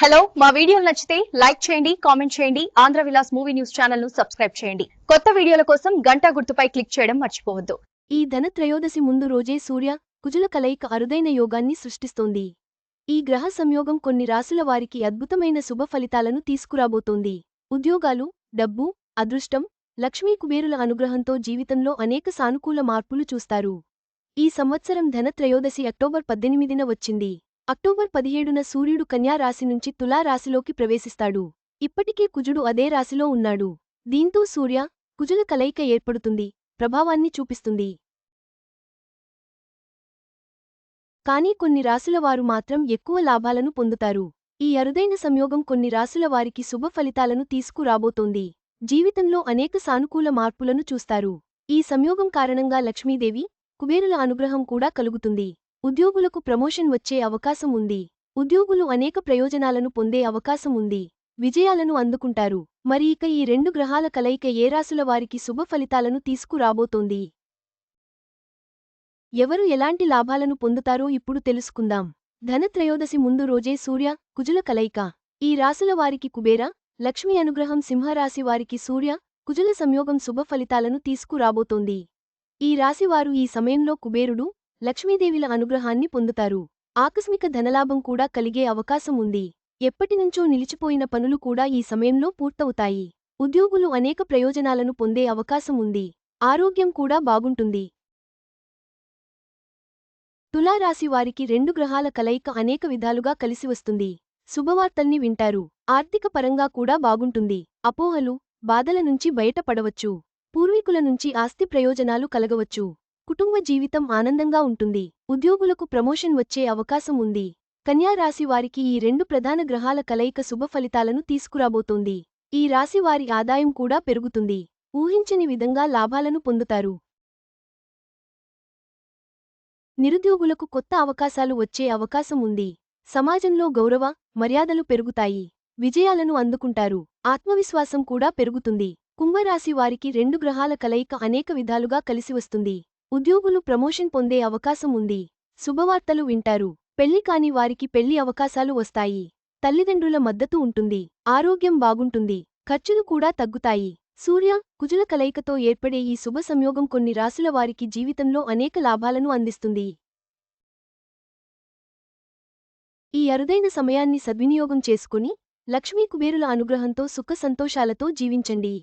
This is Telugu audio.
హలో మా వీడియోలు నచ్చితే లైక్ చేయండి కామెంట్ చేయండి ఆంధ్ర విలాస్ మూవీ న్యూస్ ఛానల్ను సబ్స్క్రైబ్ చేయండి. కొత్త వీడియోల కోసం గంట గుర్తుపై క్లిక్ చేయడం మర్చిపోవద్దు. ఈ ధనత్రయోదశి ముందు రోజే సూర్య కుజుల కలయిక అరుదైన యోగాన్ని సృష్టిస్తోంది. ఈ గ్రహ సంయోగం కొన్ని రాసుల వారికి అద్భుతమైన శుభ ఫలితాలను తీసుకురాబోతోంది. ఉద్యోగాలు డబ్బు అదృష్టం లక్ష్మీ కుబేరుల అనుగ్రహంతో జీవితంలో అనేక సానుకూల మార్పులు చూస్తారు. ఈ సంవత్సరం ధనత్రయోదశి అక్టోబర్ పద్దెనిమిదిన వచ్చింది. అక్టోబర్ పదిహేడున సూర్యుడు కన్యా రాశి నుంచి తులారాశిలోకి ప్రవేశిస్తాడు. ఇప్పటికే కుజుడు అదే రాశిలో ఉన్నాడు. దీంతో సూర్య కుజుల కలయిక ఏర్పడుతుంది. ప్రభావాన్ని చూపిస్తుంది. కానీ కొన్ని రాశులవారు మాత్రం ఎక్కువ లాభాలను పొందుతారు. ఈ అరుదైన సంయోగం కొన్ని రాశులవారికి శుభ ఫలితాలను తీసుకురాబోతోంది. జీవితంలో అనేక సానుకూల మార్పులను చూస్తారు. ఈ సంయోగం కారణంగా లక్ష్మీదేవి కుబేరుల అనుగ్రహం కూడా కలుగుతుంది. ఉద్యోగులకు ప్రమోషన్ వచ్చే అవకాశం ఉంది. ఉద్యోగులు అనేక ప్రయోజనాలను పొందే అవకాశం ఉంది. విజయాలను అందుకుంటారు. మరి ఇక ఈ రెండు గ్రహాల కలయిక ఏ రాసుల వారికి శుభ ఫలితాలను తీసుకురాబోతోంది? ఎవరు ఎలాంటి లాభాలను పొందుతారో ఇప్పుడు తెలుసుకుందాం. ధనత్రయోదశి ముందు రోజే సూర్య కుజుల కలయిక. ఈ రాసుల వారికి కుబేర లక్ష్మీ అనుగ్రహం సింహరాశి వారికి సూర్య కుజుల సంయోగం శుభ ఫలితాలను తీసుకురాబోతోంది. ఈ రాశివారు ఈ సమయంలో కుబేరుడు లక్ష్మీదేవిల అనుగ్రహాన్ని పొందుతారు. ఆకస్మిక ధనలాభం కూడా కలిగే అవకాశం ఉంది. ఎప్పటినుంచో నిలిచిపోయిన పనులు కూడా ఈ సమయంలో పూర్తవుతాయి. ఉద్యోగులు అనేక ప్రయోజనాలను పొందే అవకాశం ఉంది. ఆరోగ్యం కూడా బాగుంటుంది. తులారాశి వారికి రెండు గ్రహాల కలయిక అనేక విధాలుగా కలిసివస్తుంది శుభవార్తల్ని వింటారు. ఆర్థిక పరంగా కూడా బాగుంటుంది. అపోహలు బాధల నుంచి బయటపడవచ్చు. పూర్వీకుల నుంచి ఆస్తి ప్రయోజనాలు కలగవచ్చు. కుటుంబ జీవితం ఆనందంగా ఉంటుంది. ఉద్యోగులకు ప్రమోషన్ వచ్చే అవకాశం ఉంది. కన్యా రాశి వారికి ఈ రెండు ప్రధాన గ్రహాల కలయిక శుభ ఫలితాలను తీసుకురాబోతోంది. ఈ రాశి వారి ఆదాయం కూడా పెరుగుతుంది. ఊహించని విధంగా లాభాలను పొందుతారు. నిరుద్యోగులకు కొత్త అవకాశాలు వచ్చే అవకాశం ఉంది. సమాజంలో గౌరవ మర్యాదలు పెరుగుతాయి. విజయాలను అందుకుంటారు. ఆత్మవిశ్వాసం కూడా పెరుగుతుంది. కుంభరాశి వారికి రెండు గ్రహాల కలయిక అనేక విధాలుగా కలిసివస్తుంది ఉద్యోగులు ప్రమోషన్ పొందే అవకాశం ఉంది. శుభవార్తలు వింటారు. పెళ్ళి కాని వారికి పెళ్ళి అవకాశాలు వస్తాయి. తల్లిదండ్రుల మద్దతు ఉంటుంది. ఆరోగ్యం బాగుంటుంది. ఖర్చులు కూడా తగ్గుతాయి. సూర్య కుజుల కలయికతో ఏర్పడే ఈ శుభ సంయోగం కొన్ని రాసుల వారికి జీవితంలో అనేక లాభాలను అందిస్తుంది. ఈ అరుదైన సమయాన్ని సద్వినియోగం చేసుకుని లక్ష్మీ కుబేరుల అనుగ్రహంతో సుఖ సంతోషాలతో జీవించండి.